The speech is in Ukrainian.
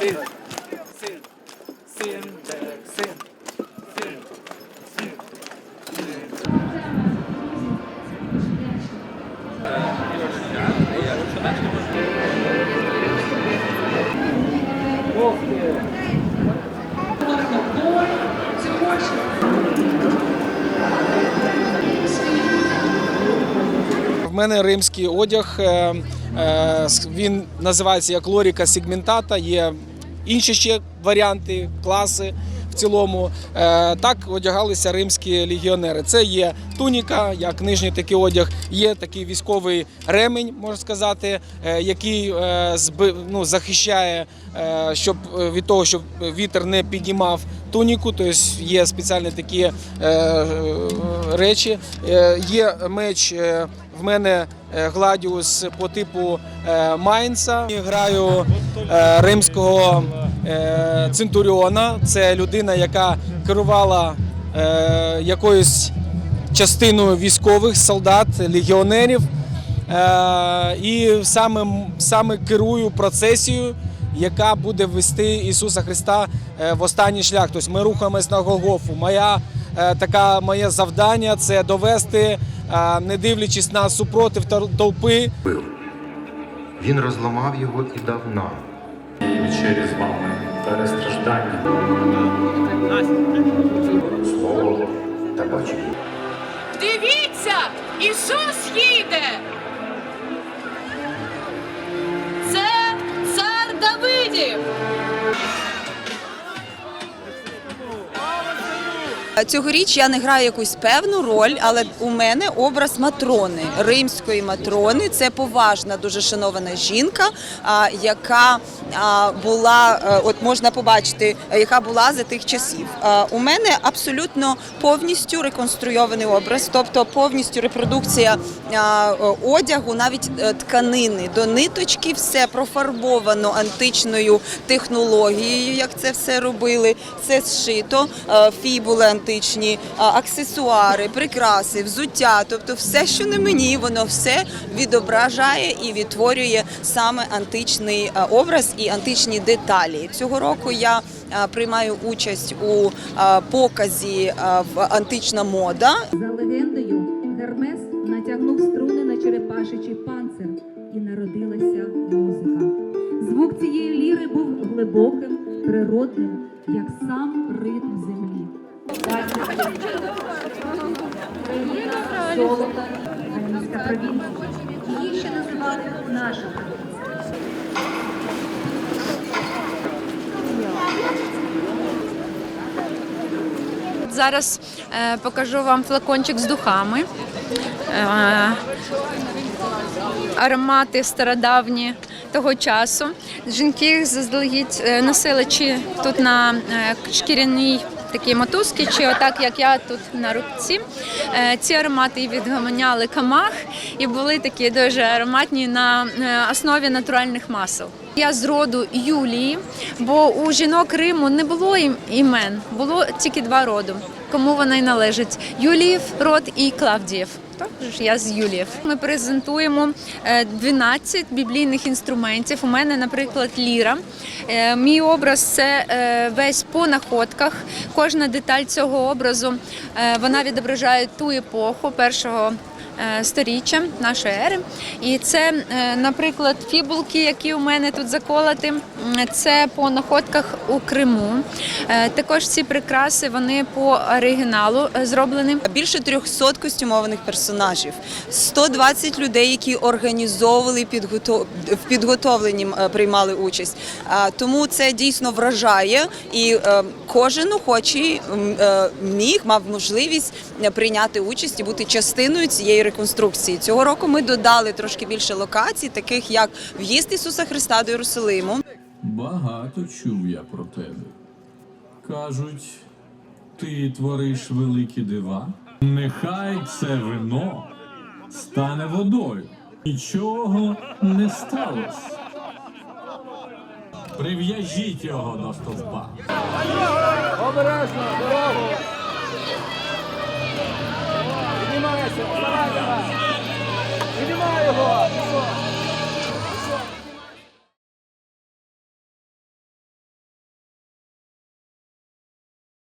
Син. Син. Син. Син. Син. Син. В мене римський одяг. Е, Він називається як лоріка сегментата. Є інші ще варіанти, класи в цілому. Е, Так одягалися римські легіонери. Це є туніка, як нижній такий одяг, є такий військовий ремень, можна сказати, е, який ну, захищає, щоб від того, щоб вітер не підіймав туніку. Тобто є спеціальні такі е, е, речі. Е, Є меч. в мене гладіус по типу Майнца. Я Граю римського центуріона. Це людина, яка керувала якоюсь частиною військових солдат, легіонерів. І саме, саме керую процесією, яка буде вести Ісуса Христа е, в останній шлях. Тобто ми рухаємось на Голгофу. Моя е, така моє завдання це довести, е, не дивлячись на супротив тол- толпи. Він розламав його і дав нам. і вечері з вами перестраждання. Слово та бачення. Дивіться, Ісус їде. Цьогоріч я не граю якусь певну роль, але у мене образ матрони, римської матрони. Це поважна, дуже шанована жінка, яка була, е, от можна побачити, е, яка була за тих часів. У мене абсолютно повністю реконструйований образ, тобто повністю репродукція одягу, навіть е, тканини до ниточки, все профарбовано античною технологією, як це все робили. Це зшито, е, фібули античні, а, аксесуари, прикраси, взуття. Тобто, все, що не мені, воно все відображає і відтворює саме античний е, образ і античні деталі. Цього року я е, приймаю участь у е, показі е, в антична мода. За легендою, Гермес натягнув струни на черепашичий панцир і народилася музика. Звук цієї ліри був глибоким, природним, як сам ритм землі. Зараз е, покажу вам флакончик з духами. Е, аромати стародавні того часу. Жінки заздалегідь е, носили чи тут на е, шкіряній такій мотузки, чи отак, як я тут на руці. Е, Ці аромати відгоманяли камах і були такі дуже ароматні на е, основі натуральних масел. Я з роду Юлії, бо у жінок Риму не було ім- імен, було тільки два роду. Кому вона й належить: Юліїв род і Клавдієв. Тож я з Юліїв. Ми презентуємо е, 12 біблійних інструментів. У мене, наприклад, ліра. Е, Мій образ це е, весь по находках. Кожна деталь цього образу е, вона відображає ту епоху першого. Е, Сторіччя нашої ери, і це, е, наприклад, фібулки, які у мене тут заколоти. Це по находках у Криму. Е, Також ці прикраси вони по оригіналу зроблені. Більше 300 костюмованих персонажів, 120 людей, які організовували в підготовленні приймали участь. Тому це дійсно вражає, і кожен охочий міг мав можливість прийняти участь і бути частиною цієї реконструкції. Цього року ми додали трошки більше локацій, таких як в'їзд Ісуса Христа до Єрусалиму. Багато чув я про тебе. Кажуть, ти твориш великі дива. Нехай це вино стане водою. Нічого не сталося. Прив'яжіть його до стовпа. Обережно, дорогу. Піднімайся,